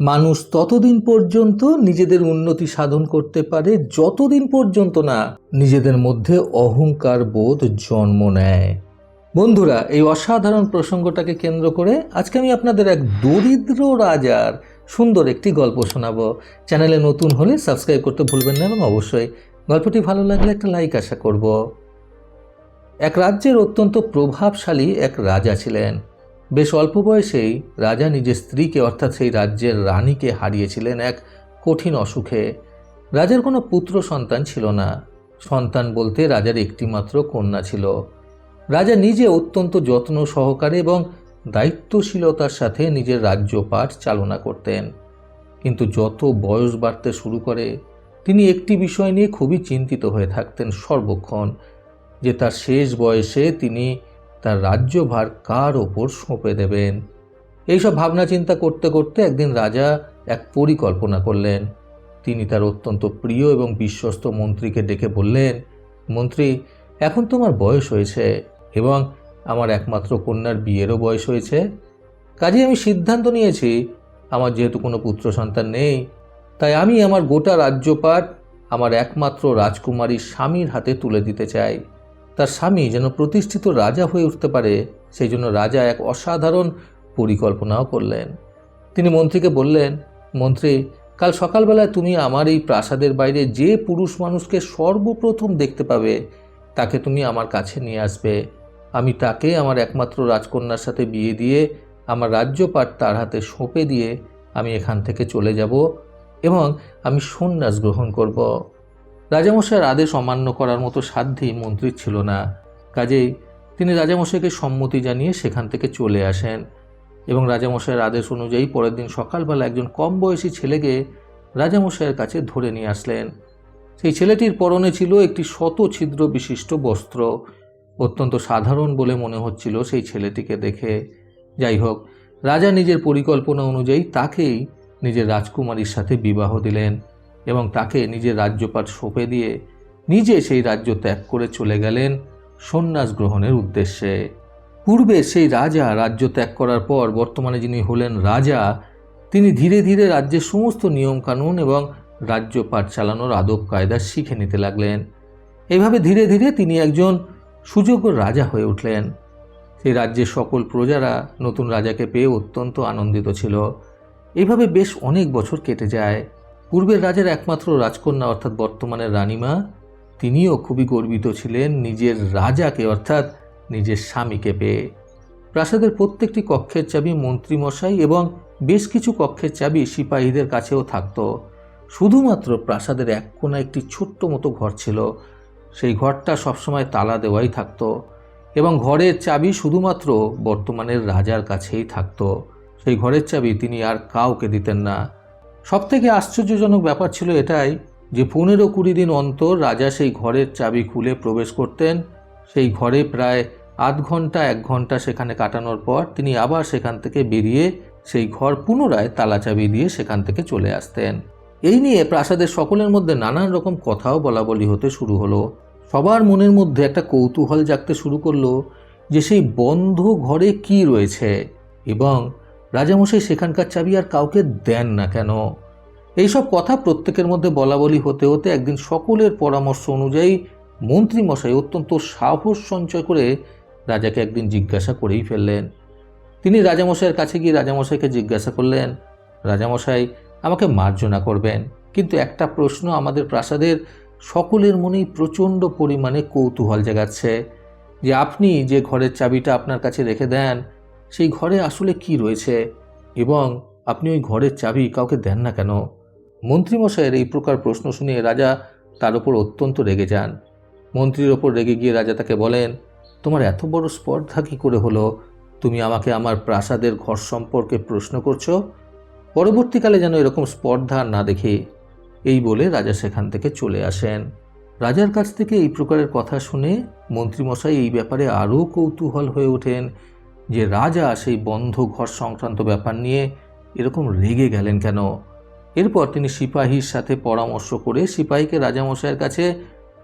মানুষ ততদিন পর্যন্ত নিজেদের উন্নতি সাধন করতে পারে, যতদিন পর্যন্ত না নিজেদের মধ্যে অহংকার বোধ জন্ম নেয়। বন্ধুরা, এই অসাধারণ প্রসঙ্গটাকে কেন্দ্র করে আজকে আমি আপনাদের এক দরিদ্র রাজার সুন্দর একটি গল্প শোনাব। চ্যানেলে নতুন হলে সাবস্ক্রাইব করতে ভুলবেন না এবং অবশ্যই গল্পটি ভালো লাগলে একটা লাইক আশা করব। এক রাজ্যের অত্যন্ত প্রভাবশালী এক রাজা ছিলেন। বেশ অল্প বয়সেই রাজা নিজের স্ত্রীকে, অর্থাৎ সেই রাজ্যের রানীকে হারিয়েছিলেন এক কঠিন অসুখে। রাজার কোনো পুত্র সন্তান ছিল না। সন্তান বলতে রাজার একটিমাত্র কন্যা ছিল। রাজা নিজে অত্যন্ত যত্ন সহকারে এবং দায়িত্বশীলতার সাথে নিজের রাজ্যপাঠ চালনা করতেন। কিন্তু যত বয়স বাড়তে শুরু করে, তিনি একটি বিষয় নিয়ে খুবই চিন্তিত হয়ে থাকতেন সর্বক্ষণ, যে তার শেষ বয়সে তিনি তার রাজ্যভার কার ওপর সঁপে দেবেন? এইসব ভাবনা চিন্তা করতে করতে একদিন রাজা এক পরিকল্পনা করলেন। তিনি তার অত্যন্ত প্রিয় এবং বিশ্বস্ত মন্ত্রীকে ডেকে বললেন, মন্ত্রী, এখন তোমার বয়স হয়েছে এবং আমার একমাত্র কন্যার বিয়েরও বয়স হয়েছে। কাজে আমি সিদ্ধান্ত নিয়েছি, আমার যেহেতু কোনো পুত্র সন্তান নেই, তাই আমি আমার গোটা রাজ্যপাট আমার একমাত্র রাজকুমারী স্বামীর হাতে তুলে দিতে চাই। তার স্বামী যেন প্রতিষ্ঠিত রাজা হয়ে উঠতে পারে, সেই জন্য রাজা এক অসাধারণ পরিকল্পনাও করলেন। তিনি মন্ত্রীকে বললেন, মন্ত্রী, কাল সকালবেলায় তুমি আমার এই প্রাসাদের বাইরে যে পুরুষ মানুষকে সর্বপ্রথম দেখতে পাবে, তাকে তুমি আমার কাছে নিয়ে আসবে। আমি তাকে আমার একমাত্র রাজকন্যার সাথে বিয়ে দিয়ে, আমার রাজ্যপাট তার হাতে সঁপে দিয়ে আমি এখান থেকে চলে যাব এবং আমি সন্ন্যাস গ্রহণ করব। রাজামশাইয়ের আদেশ অমান্য করার মতো সাধ্যই মন্ত্রীর ছিল না। কাজেই তিনি রাজামশাইকে সম্মতি জানিয়ে সেখান থেকে চলে আসেন এবং রাজামশাইয়ের আদেশ অনুযায়ী পরের দিন সকালবেলা একজন কম বয়সী ছেলেকে রাজামশাইয়ের কাছে ধরে নিয়ে আসলেন। সেই ছেলেটির পরনে ছিল একটি শত ছিদ্র বিশিষ্ট বস্ত্র। অত্যন্ত সাধারণ বলে মনে হচ্ছিল সেই ছেলেটিকে দেখে। যাই হোক, রাজা নিজের পরিকল্পনা অনুযায়ী তাকেই নিজের রাজকুমারীর সাথে বিবাহ দিলেন। এবং তাকে নিজের রাজ্যপাট সঁপে দিয়ে নিজে সেই রাজ্য ত্যাগ করে চলে গেলেন সন্ন্যাস গ্রহণের উদ্দেশ্যে। পূর্বে সেই রাজা রাজ্য ত্যাগ করার পর বর্তমানে যিনি হলেন রাজা, তিনি ধীরে ধীরে রাজ্যের সমস্ত নিয়মকানুন এবং রাজ্যপাট চালানোর আদব কায়দা শিখে নিতে লাগলেন। এভাবে ধীরে ধীরে তিনি একজন সুযোগ্য রাজা হয়ে উঠলেন। সেই রাজ্যের সকল প্রজারা নতুন রাজাকে পেয়ে অত্যন্ত আনন্দিত ছিল। এভাবে বেশ অনেক বছর কেটে যায়। পূর্বের রাজার একমাত্র রাজকন্যা অর্থাৎ বর্তমানের রানীমা, তিনিও খুবই গর্বিত ছিলেন নিজের রাজাকে অর্থাৎ নিজের স্বামীকে পেয়ে। প্রাসাদের প্রত্যেকটি কক্ষের চাবি মন্ত্রীমশাই এবং বেশ কিছু কক্ষের চাবি সিপাহীদের কাছেও থাকত। শুধুমাত্র প্রাসাদের এক কোণা একটি ছোট্ট মতো ঘর ছিল। সেই ঘরটা সবসময় তালা দেওয়াই থাকতো এবং ঘরের চাবি শুধুমাত্র বর্তমানের রাজার কাছেই থাকতো। সেই ঘরের চাবি তিনি আর কাউকে দিতেন না। সবথেকে আশ্চর্যজনক ব্যাপার ছিল এটাই যে পনেরো কুড়ি দিন অন্তর রাজা সেই ঘরের চাবি খুলে প্রবেশ করতেন। সেই ঘরে প্রায় আধ ঘণ্টা, এক ঘণ্টা সেখানে কাটানোর পর তিনি আবার সেখান থেকে বেরিয়ে সেই ঘর পুনরায় তালা চাবি দিয়ে সেখান থেকে চলে আসতেন। এই নিয়ে প্রাসাদের সকলের মধ্যে নানান রকম কথাও বলা বলি হতে শুরু হলো। সবার মনের মধ্যে একটা কৌতূহল জাগতে শুরু করল যে সেই বন্ধ ঘরে কি রয়েছে এবং রাজামশাই সেখানকার চাবি আর কাউকে দেন না কেন? এইসব কথা প্রত্যেকের মধ্যে বলা বলি হতে হতে একদিন সকলের পরামর্শ অনুযায়ী মন্ত্রীমশাই অত্যন্ত সাহস সঞ্চয় করে রাজাকে একদিন জিজ্ঞাসা করেই ফেললেন। তিনি রাজামশাইয়ের কাছে গিয়ে রাজামশাইকে জিজ্ঞাসা করলেন, রাজামশাই, আমাকে মার্জনা করবেন, কিন্তু একটা প্রশ্ন আমাদের প্রাসাদের সকলের মনেই প্রচণ্ড পরিমাণে কৌতূহল জাগাচ্ছে। যে আপনি যে ঘরের চাবিটা আপনার কাছে রেখে দেন সেই ঘরে আসলে কি রয়েছে? এবং আপনি ওই ঘরের চাবি কাউকে দেন না কেন? মন্ত্রীমশাইয়ের এই প্রকার প্রশ্ন শুনে রাজা তার উপর অত্যন্ত রেগে যান। মন্ত্রীর ওপর রেগে গিয়ে রাজা তাকে বলেন, তোমার এত বড় স্পর্ধা কী করে হলো? তুমি আমাকে আমার প্রাসাদের ঘর সম্পর্কে প্রশ্ন করছ? পরবর্তীকালে যেন এরকম স্পর্ধা না দেখি। এই বলে রাজা সেখান থেকে চলে আসেন। রাজার কাছ থেকে এই প্রকারের কথা শুনে মন্ত্রীমশাই এই ব্যাপারে আরও কৌতূহল হয়ে ওঠেন যে রাজা সেই বন্ধ ঘর সংক্রান্ত ব্যাপার নিয়ে এরকম রেগে গেলেন কেন? এরপর তিনি সিপাহীর সাথে পরামর্শ করে সিপাহীকে রাজামশাইয়ের কাছে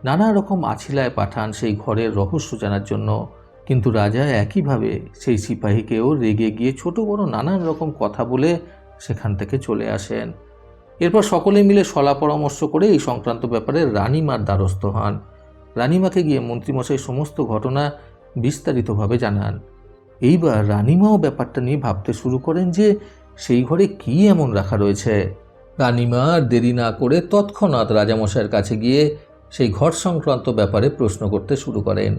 নানা রকম আছিলায় পাঠান সেই ঘরের রহস্য জানার জন্য। কিন্তু রাজা একইভাবে সেই সিপাহীকেও রেগে গিয়ে ছোট বড় নানান রকম কথা বলে সেখান থেকে চলে আসেন। এরপর সকলে মিলে সলা পরামর্শ করে এই সংক্রান্ত ব্যাপারে রানীমার দ্বারস্থ হন। রানীমাকে গিয়ে মন্ত্রীমশাই সমস্ত ঘটনা বিস্তারিতভাবে জানান। এইবার রানীমাও ব্যাপারটা নিয়ে ভাবতে শুরু করেন যে সেই ঘরে কি এমন রাখা রয়েছে। রানীমা আর দেরি না করে তৎক্ষণাৎ রাজামশাইয়ের কাছে গিয়ে সেই ঘর সংক্রান্ত ব্যাপারে প্রশ্ন করতে শুরু করেন।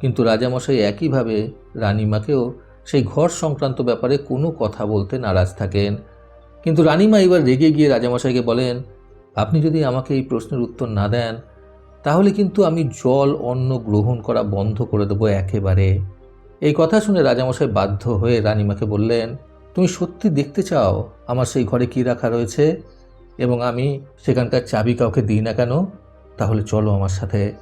কিন্তু রাজামশাই একইভাবে রানীমাকেও সেই ঘর সংক্রান্ত ব্যাপারে কোনো কথা বলতে নারাজ থাকেন। কিন্তু রানীমা এবার রেগে গিয়ে রাজামশাইকে বলেন, আপনি যদি আমাকে এই প্রশ্নের উত্তর না দেন, তাহলে কিন্তু আমি জল, অন্ন গ্রহণ করা বন্ধ করে দেবো একেবারে। এই কথা শুনে রাজামশাই বাধ্য হয়ে রানীমাকে বললেন, তুমি সত্যি দেখতে চাও আমার সেই ঘরে কী রাখা রয়েছে? এবং আমি সেখানকার চাবি কাউকে দিই না কেন? তাহলে চলো আমার সাথে।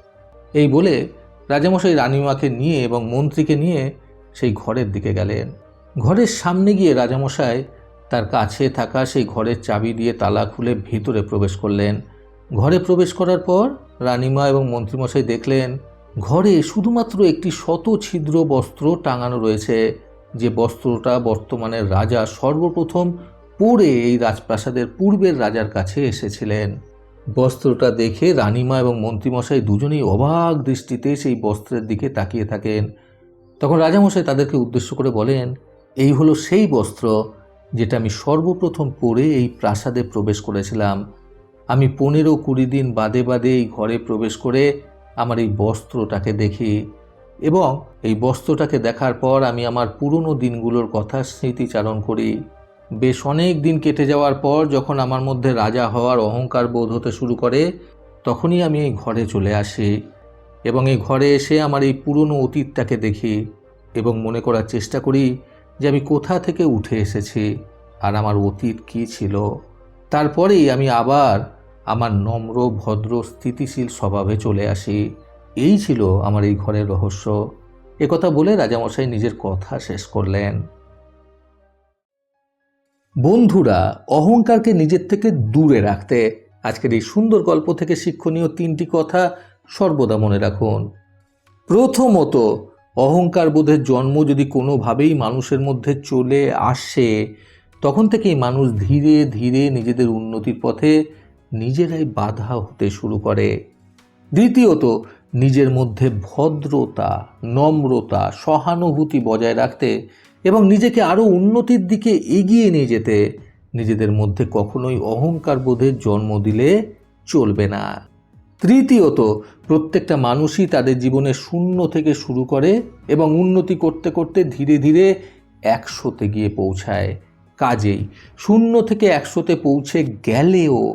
এই বলে রাজামশাই রানীমাকে নিয়ে এবং মন্ত্রীকে নিয়ে সেই ঘরের দিকে গেলেন। ঘরের সামনে গিয়ে রাজামশাই তার কাছে থাকা সেই ঘরের চাবি দিয়ে তালা খুলে ভিতরে প্রবেশ করলেন। ঘরে প্রবেশ করার পর রানীমা এবং মন্ত্রীমশাই দেখলেন ঘরে শুধুমাত্র একটি শত ছিদ্র বস্ত্র টাঙানো রয়েছে, যে বস্ত্রটা বর্তমানে রাজা সর্বপ্রথম পরে এই রাজপ্রাসাদের পূর্বের রাজার কাছে এসেছিলেন। বস্ত্রটা দেখে রানীমা এবং মন্ত্রীমশাই দুজনেই অবাক দৃষ্টিতে সেই বস্ত্রের দিকে তাকিয়ে থাকেন। তখন রাজামশাই তাদেরকে উদ্দেশ্য করে বলেন, এই হলো সেই বস্ত্র যেটা আমি সর্বপ্রথম পরে এই প্রাসাদে প্রবেশ করেছিলাম। আমি পনেরো কুড়ি দিন বাদে বাদে এই ঘরে প্রবেশ করে আমার এই বস্ত্রটাকে দেখি এবং এই বস্ত্রটাকে দেখার পর আমি আমার পুরনো দিনগুলোর কথা স্মৃতিচারণ করি। বেশ অনেক দিন কেটে যাওয়ার পর যখন আমার মধ্যে রাজা হওয়ার অহংকার বোধ হতে শুরু করে, তখনই আমি এই ঘরে চলে আসি এবং এই ঘরে এসে আমার এই পুরনো অতীতটাকে দেখি এবং মনে করার চেষ্টা করি যে আমি কোথা থেকে উঠে এসেছি আর আমার অতীত কী ছিল। তারপরেই আমি আবার আমার নম্র, ভদ্র, স্থিতিশীল স্বভাবে চলে আসি। এই ছিল আমার এই ঘরের রহস্য। একথা বলে রাজামশাই নিজের কথা শেষ করলেন। বন্ধুরা, অহংকারকে নিজের থেকে দূরে রাখতে আজকের এই সুন্দর গল্প থেকে শিক্ষণীয় তিনটি কথা সর্বদা মনে রাখুন। প্রথমত, অহংকার বোধের জন্ম যদি কোনোভাবেই মানুষের মধ্যে চলে আসে, তখন থেকেই মানুষ ধীরে ধীরে নিজেদের উন্নতির পথে নিজেরাই বাধা হতে শুরু করে। দ্বিতীয়ত, নিজের মধ্যে ভদ্রতা, নম্রতা, সহানুভূতি বজায় রাখতে এবং নিজেকে আরও উন্নতির দিকে এগিয়ে নিয়ে যেতে নিজেদের মধ্যে কখনোই অহংকার বোধের জন্ম দিলে চলবে না। তৃতীয়ত, প্রত্যেকটা মানুষই তাদের জীবনে শূন্য থেকে শুরু করে এবং উন্নতি করতে করতে ধীরে ধীরে একশোতে গিয়ে পৌঁছায়। কাজেই শূন্য থেকে একশোতে পৌঁছে গেলেও